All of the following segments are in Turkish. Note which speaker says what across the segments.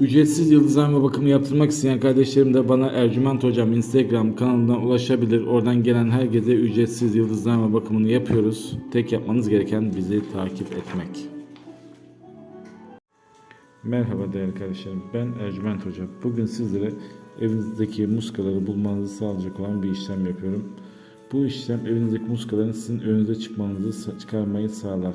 Speaker 1: Ücretsiz yıldızlama bakımı yaptırmak isteyen kardeşlerim de bana Ercüment Hocam Instagram kanalından ulaşabilir. Oradan gelen herkese ücretsiz yıldızlama bakımını yapıyoruz. Tek yapmanız gereken bizi takip etmek. Merhaba değerli kardeşlerim. Ben Ercüment Hoca. Bugün sizlere evinizdeki muskaları bulmanızı sağlayacak olan bir işlem yapıyorum. Bu işlem evinizdeki muskaların sizin önünüze çıkmanızı çıkarmayı sağlar.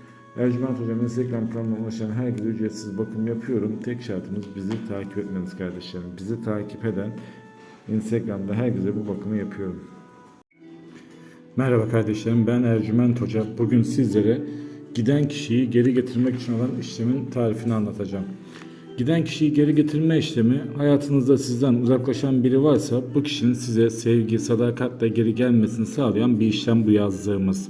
Speaker 1: Ercüment Hocam Instagram kanalına ulaşan herkese ücretsiz bakım yapıyorum. Tek şartımız bizi takip etmeniz kardeşlerim. Bizi takip eden Instagram'da herkese bu bakımı yapıyorum. Merhaba kardeşlerim ben Ercüment Hoca. Bugün sizlere giden kişiyi geri getirmek için olan işlemin tarifini anlatacağım. Giden kişiyi geri getirme işlemi hayatınızda sizden uzaklaşan biri varsa bu kişinin size sevgi, sadakatle geri gelmesini sağlayan bir işlem bu yazdığımız.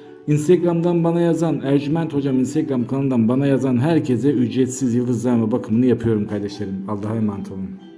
Speaker 1: Instagram'dan bana yazan, Ercüment Hocam Instagram kanalından bana yazan herkese ücretsiz yıldızlama bakımını yapıyorum kardeşlerim. Allah'a emanet olun.